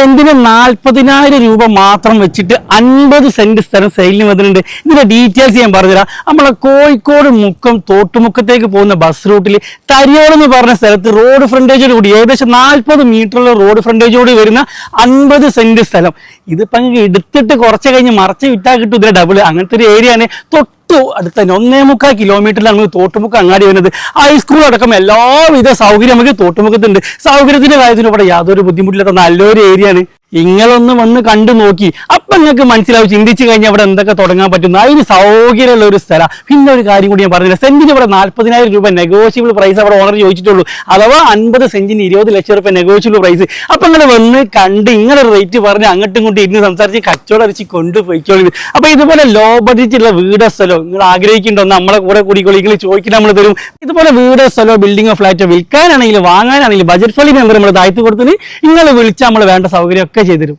സെന്റിന് നാൽപ്പതിനായിരം രൂപ മാത്രം വെച്ചിട്ട് അൻപത് സെന്റ് സ്ഥലം സെയിലിന് വന്നിട്ടുണ്ട്. ഇതിന്റെ ഡീറ്റെയിൽസ് ഞാൻ പറഞ്ഞുതരാം. നമ്മളെ കോഴിക്കോട് മുക്കം തോട്ടുമുക്കത്തേക്ക് പോകുന്ന ബസ് റൂട്ടിൽ തരിയോട് എന്ന് പറഞ്ഞ സ്ഥലത്ത് റോഡ് ഫ്രണ്ടേജോട് കൂടി ഏകദേശം നാൽപ്പത് മീറ്ററുള്ള റോഡ് ഫ്രണ്ടേജോട് വരുന്ന അൻപത് സെന്റ് സ്ഥലം. ഇതിപ്പോ എടുത്തിട്ട് കുറച്ച് കഴിഞ്ഞ് മറച്ച് വിറ്റാൽ കിട്ടും. ഇതിന്റെ ഡബിൾ അങ്ങനത്തെ ഒരു ഏരിയ തൊട്ട് അടുത്ത് തന്നെ ഒന്നേ മുക്കാൽ കിലോമീറ്ററിലാണ് നമുക്ക് തോട്ടുമുക്ക അങ്ങാടി വരുന്നത്. ഹൈസ്കൂൾ അടക്കം എല്ലാവിധ സൗകര്യം നമുക്ക് തോട്ടുമുഖത്തുണ്ട് സൗകര്യത്തിന്റെ കാര്യത്തിൽ ഇവിടെ യാതൊരു ബുദ്ധിമുട്ടില്ലാത്ത നല്ലൊരു ഏരിയയാണ് ഇങ്ങളൊന്ന് വന്ന് കണ്ടു നോക്കി. അപ്പൊ നിങ്ങൾക്ക് മനസ്സിലാവും ചിന്തിച്ചു കഴിഞ്ഞാൽ അവിടെ എന്തൊക്കെ തുടങ്ങാൻ പറ്റും അതിന് സൗകര്യമുള്ള ഒരു സ്ഥലം. പിന്നെ ഒരു കാര്യം കൂടി ഞാൻ പറഞ്ഞില്ല സെന്റിന് ഇവിടെ നാല്പതിനായിരം രൂപ നെഗോഷ്യബിൾ പ്രൈസ് അവിടെ ഓണർ ചോദിച്ചിട്ടുള്ളൂ. അഥവാ അൻപത് സെന്റിന് ഇരുപത് ലക്ഷം രൂപ നെഗോഷ്യബിൾ പ്രൈസ് അപ്പൊ നിങ്ങൾ വന്ന് കണ്ട് ഇങ്ങനെ റേറ്റ് പറഞ്ഞ് അങ്ങോട്ടും ഇങ്ങോട്ടും ഇരുന്ന് സംസാരിച്ച് കച്ചവടം അരച്ച് കൊണ്ടുപോയിക്കോളൂ അപ്പൊ ഇതുപോലെ ലോ ബഡ്ജറ്റുള്ള വീട് സ്ഥലോ നിങ്ങൾ ആഗ്രഹിക്കുന്നുണ്ടോ? നമ്മളെ കൂടെ കൂടിക്കോളി നിങ്ങൾ ചോദിക്കുന്ന നമ്മൾ തരും. ഇതുപോലെ വീട് സ്ഥലോ ബിൽഡിങ്ങോ ഫ്ലാറ്റോ വിൽക്കാനാണെങ്കിലും വാങ്ങാനാണെങ്കിലും ബജറ്റ് ഫോളി നമ്പർ നമ്മൾ താഴ്ത്തു കൊടുത്തിന് നിങ്ങൾ വിളിച്ചാൽ നമ്മൾ വേണ്ട സൗകര്യം ഒക്കെ